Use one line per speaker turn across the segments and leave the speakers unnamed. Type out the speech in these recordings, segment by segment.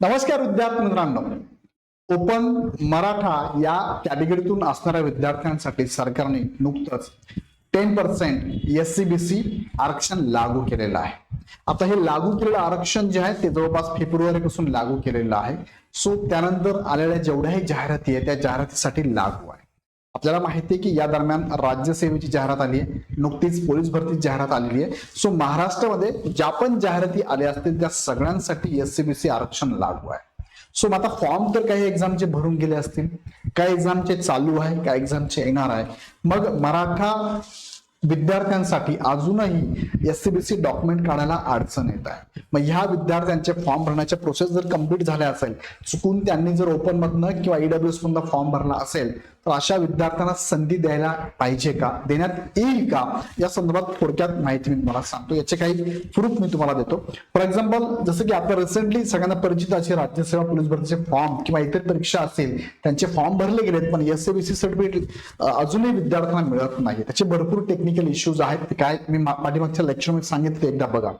नमस्कार विद्यार्थी मित्रांनो. ओपन मराठा या कॅटेगरीतून असणाऱ्या विद्यार्थ्यांसाठी सरकारने नुकतंच ten percent S C B C आरक्षण लागू केलेलं आहे. आता हे लागू केलेलं आरक्षण जे आहे ते जवळपास फेब्रुवारी पासून लागू केलेलं आहे. सो त्यानंतर आलेल्या जेवढ्याही जाहिराती आहे त्या जाहिरातीसाठी लागू आहे. आपल्याला माहिती आहे की या दरम्यान राज्यसेवेची जाहिरात आली आहे. नुकतीच पोलीस भरतीची जाहिरात आलेली आहे. सो महाराष्ट्रामध्ये ज्या पण जाहिराती आल्या असतील त्या सगळ्यांसाठी एस आरक्षण लागू आहे. सो मग आता फॉर्म तर काही एक्झामचे भरून गेले असतील. काही एक्झामचे चालू आहे काय एक्झामचे येणार आहे. मग मराठा विद्यार्थ्यांसाठी अजूनही एस डॉक्युमेंट काढायला अडचण येत आहे. मग ह्या विद्यार्थ्यांचे फॉर्म भरण्याच्या प्रोसेस जर कंप्लीट झाल्या असेल चुकून त्यांनी जर ओपन मधनं किंवा ईडब्ल्यूएस मधनं फॉर्म भरला असेल तर अशा विद्यार्थ्यांना संधी द्यायला पाहिजे का? देण्यात येईल का? या संदर्भात थोडक्यात माहिती मी तुम्हाला सांगतो. याचे काही प्रूफ मी तुम्हाला देतो. फॉर एक्झाम्पल जसं की आता रिसेंटली सगळ्यांना परिचित असे राज्यसेवा पोलीस भरतीचे फॉर्म किंवा इतर परीक्षा असेल त्यांचे फॉर्म भरले गेलेत पण एस सी सर्टिफिकेट अजूनही विद्यार्थ्यांना मिळत नाही. त्याचे भरपूर टेक्निकल इश्यूज आहेत. ते काय मी पाठीमागच्या लेक्चरमध्ये सांगितले एकदा बघा.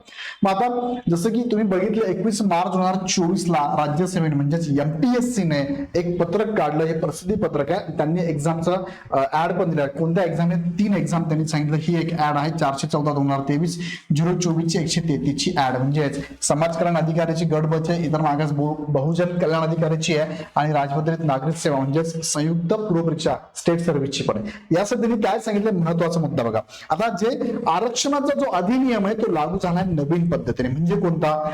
मग आता जसं की तुम्ही बघितलं एकवीस मार्च दोन हजार चोवीस ला राज्यसेवेने म्हणजेच एमपीएससी ने एक पत्रक काढलं. हे प्रसिद्धी पत्रक आहे. त्यांनी एक्झामचं ऍड पण दिलं. कोणत्या एक्झाम तीन एक्झाम त्यांनी सांगितलं. ही एक ऍड आहे. चारशे चौदा दोन हजार तेवीस झिरो चोवीस ची एकशे तेहतीस ची ऍड म्हणजेच समाज कल्याण अधिकाऱ्याची गट बच आहे. इतर मागास बहु- बहुजन कल्याण अधिकाऱ्याची आहे. आणि राजपत्रित नागरिक सेवा म्हणजेच संयुक्त पूर्वपरीक्षा स्टेट सर्व्हिसची पण आहे. यासाठी त्यांनी काय सांगितलं? महत्त्वाचा मुद्दा बघा. आता जे आरक्षणाचा जो अधिनियम आहे तो लागू झाला आहे नवीन पद्धतीने. म्हणजे कोणता?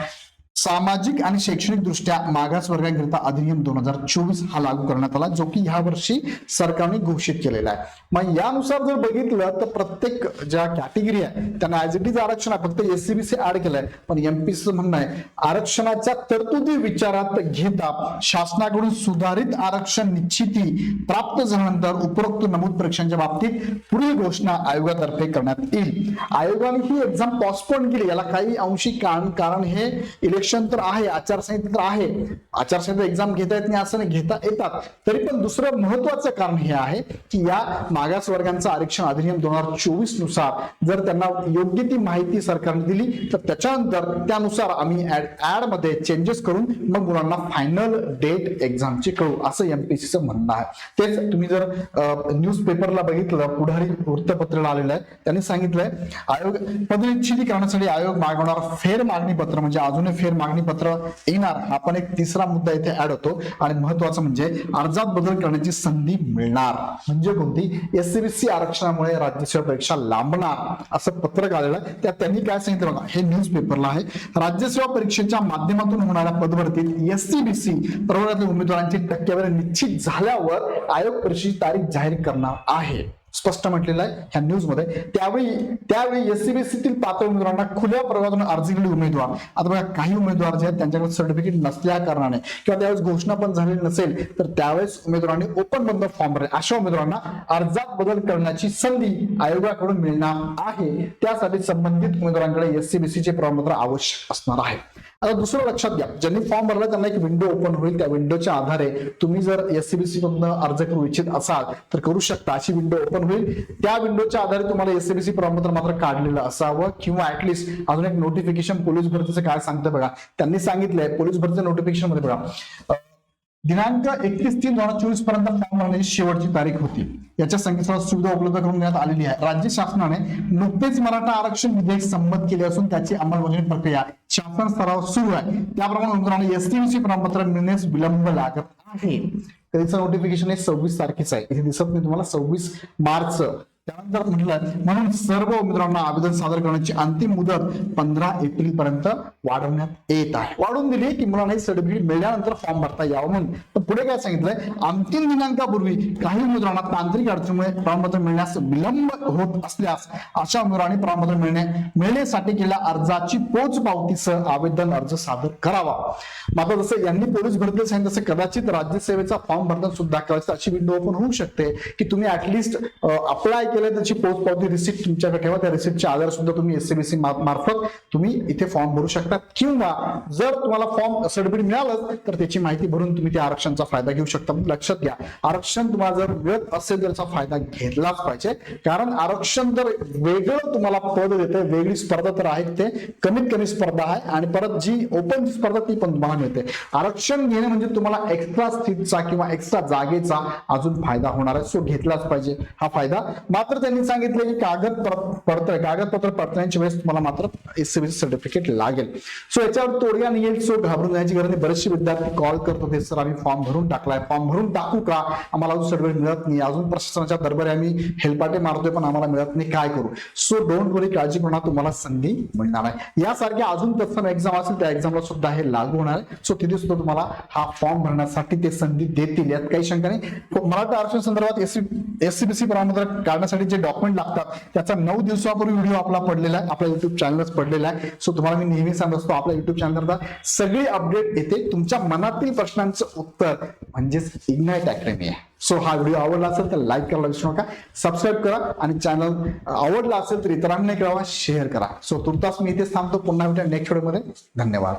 सामाजिक आणि शैक्षणिक दृष्ट्या मागास वर्गाकरिता अधिनियम दोन हजार चोवीस हा लागू करण्यात आला जो की ह्या वर्षी सरकारने घोषित केलेला आहे. मग यानुसार जर बघितलं तर प्रत्येक ज्या कॅटेगरी आहे त्यांना ऍज इट इज आरक्षण आहे फक्त एससीबीसी ऍड केलंय. पण एमपीसी म्हणणं आहे आरक्षणाच्या तरतुदी विचारात घेता शासनाकडून सुधारित आरक्षण निश्चिती प्राप्त झाल्यानंतर उपरोक्त नमूद परीक्षांच्या बाबतीत पुढील घोषणा आयोगातर्फे करण्यात येईल. आयोगाने ही एक्झाम पॉस्टपोन केली. याला काही अंशी कारण कारण हे इलेक्शन तर आहे आचारसंहिता तर आहे. आचारसंहिता एक्झाम घेता येत नाही असं नाही घेता येतात. तरी पण दुसरं महत्वाचं कारण हे आहे की या मागास वर्गांचं आरक्षण अधिनियम दोन हजार चोवीसनुसार जर त्यांना योग्य ती माहिती सरकारने दिली तर त्याच्यानंतर त्यानुसार आम्ही ऍडमध्ये चेंजेस करून मग मुलांना फायनल डेट एक्झामची कळू असं एमपीसीचं म्हणणं आहे. तेच तुम्ही जर न्यूज पेपरला बघितलं पुढारी वृत्तपत्राला आलेलं आहे त्यांनी सांगितलंय आयोग पदनिश्चिती करण्यासाठी आयोग मागवणार फेर मागणी पत्र म्हणजे अजूनही फेर मागणी पत्र येणार. आपण एक तिसरा मुद्दा इथे ऍड होतो. आणि महत्वाचं म्हणजे अर्जात बदल करण्याची संधी मिळणार. म्हणजे कोणती? एससीबीसी आरक्षणामुळे राज्यसेवा परीक्षा लांबणार. असं पत्रक आलेलं त्यात त्यांनी काय सांगितलं बघा? हे न्यूज पेपरला आहे. राज्यसेवा परीक्षेच्या माध्यमातून होणाऱ्या पदभरतीत एससीबीसी प्रवर्गातील उमेदवारांची टक्केवारी निश्चित झाल्यावर आयोग परीक्षेची तारीख जाहीर करणार आहे. स्पष्ट म्हटलेलं आहे ह्या न्यूजमध्ये त्यावेळी त्यावेळी एससीबीसीतील पात्र उमेदवारांना खुल्या प्रवर्गातून अर्ज केलेले उमेदवार. आता बघा काही उमेदवार जे आहेत त्यांच्याकडे सर्टिफिकेट नसल्या कारणाने किंवा त्यावेळेस घोषणा पण झालेली नसेल तर त्यावेळेस उमेदवारांनी ओपन बंद फॉर्म भरले अशा उमेदवारांना अर्जात बदल करण्याची संधी आयोगाकडून मिळणार आहे. त्यासाठी संबंधित उमेदवारांकडे एससीबीसीचे प्रमाणपत्र आवश्यक असणार आहे. आता दुसरं लक्षात घ्या. ज्यांनी फॉर्म भरला त्यांना एक विंडो ओपन होईल. त्या विंडोच्या आधारे तुम्ही जर एससीबीसी मधनं अर्ज करू इच्छित असाल तर करू शकता. अशी विंडो ओपन होईल. त्या विंडोच्या आधारे तुम्हाला एससीबीसी प्रमाणपत्र मात्र काढलेलं असावं. किंवा ऍटलिस्ट अजून एक नोटिफिकेशन पोलीस भरतीचं काय सांगतं बघा. त्यांनी सांगितलंय पोलीस भरतीच्या नोटिफिकेशनमध्ये बघा. दिनांक एकतीस तीन दोन हजार चोवीसपर्यंत फॉर्म भरण्याची शेवटची तारीख होती. याच्या संकेतस्थळात सुविधा उपलब्ध करून देण्यात आलेली आहे. राज्य शासनाने नुकतेच मराठा आरक्षण विधेयक संमत केले असून त्याची अंमलबजावणी प्रक्रिया शासन स्तरावर सुरू आहे. त्याप्रमाणे उमेदवारांना एसटीसी प्रमाणपत्र मिळण्यास विलंब लागत आहे. त्याचं नोटिफिकेशन हे सव्वीस तारखेचं आहे. इथे दिसत नाही तुम्हाला सव्वीस मार्च त्यानंतर म्हटलं म्हणून सर्व उमेदवारांना आवेदन सादर करण्याची अंतिम मुदत पंधरा एप्रिल पर्यंत वाढवण्यात येत आहे. वाढवून दिली की मुलांना सर्टिफिकेट मिळाल्यानंतर फॉर्म भरता यावं म्हणून. तर पुढे काय सांगितलंय? अंतिम दिनांकापूर्वी काही उमेदवारांना तांत्रिक अडचणीमुळे प्रमाणपत्र मिळण्यास विलंब होत असल्यास अशा उमेदवारांनी प्रमाणपत्र मिळणे मिळण्यासाठी केलेल्या अर्जाची पोच पावतीसह आवेदन अर्ज सादर करावा. मात्र जसं यांनी पोलीस भरती सांगितलं तसं कदाचित राज्यसेवेचा फॉर्म भरताना सुद्धा कदाचित अशी विंडो ओपन होऊ शकते की तुम्ही ऍटलिस्ट अप्लाय केलं त्याची पोच पावती रिसिप्ट तुमच्याकडे ठेवा. त्या रिसिप्टच्या आधार सुद्धा तुम्ही एससीबीसी मार्फत तुम्ही इथे फॉर्म भरू शकता. किंवा जर तुम्हाला फॉर्म सर्टिफिकेट मिळालं तर त्याची माहिती भरून तुम्ही त्या आरक्षणाचा फायदा घेऊ शकता. लक्षात घ्या आरक्षण तुम्हाला जर मिळत असेल तर त्याचा फायदा घेतलाच पाहिजे. कारण आरक्षण तर वेगळं तुम्हाला पद देते वेगळी स्पर्धा तर आहे ते कमीत कमी स्पर्धा आहे. आणि परत जी ओपन स्पर्धा ती पण तुम्हाला मिळते. आरक्षण घेणे म्हणजे तुम्हाला एक्स्ट्रा सीटचा किंवा एक्स्ट्रा जागेचा अजून फायदा होणार आहे. सो घेतलाच पाहिजे हा फायदा. मात्र त्यांनी सांगितलं की कागद पडतंय. कागदपत्र पडताळण्याच्या वेळेस तुम्हाला मात्र एससीबीसी सर्टिफिकेट लागेल. सो याच्यावर तोडगा नाही सो घाबरून जायची गरज नाही. बरेचसे विद्यार्थी कॉल करत होते सर आम्ही फॉर्म भरून टाकलाय. फॉर्म भरून टाकू का? आम्हाला अजून सर्टिफिकेट मिळत नाही. अजून प्रशासनाच्या दरबारी आम्ही हेलपाटे मारतोय पण आम्हाला मिळत नाही. काय करू? सो डोंट वरी काळजी करू तुम्हाला संधी मिळणार आहे. यासारख्या अजून तत्सम एक्झाम असेल त्या एक्झामला सुद्धा हे लागू होणार आहे. सो तिथे सुद्धा तुम्हाला हा फॉर्म भरण्यासाठी ते संधी देतील. यात काही शंका नाही. मराठा आरक्षण संदर्भात एससीबीसी प्रमाणपत्र काढण्यासाठी जे डॉक्युमेंट लागतात त्याचा नऊ दिवसापूर्वी व्हिडिओ आपला पडलेला आहे आपल्या युट्यूब चॅनलच पडलेला आहे. सो तुम्हाला मी नेहमी सांगत असतो आपल्या युट्यूब चॅनल सगळी अपडेट येते. तुमच्या मनातील प्रश्नांचं उत्तर म्हणजेच इग्नाइट अकॅडमी आहे. सो हा व्हिडिओ आवडला असेल तर लाईक करायला विसरू नका. सबस्क्राईब करा आणि चॅनल आवडला असेल तर इतरांना करावा शेअर करा. सो तुर्तास मी इथेच थांबतो. पुन्हा भेटा नेक्स्ट व्हिडिओमध्ये धन्यवाद.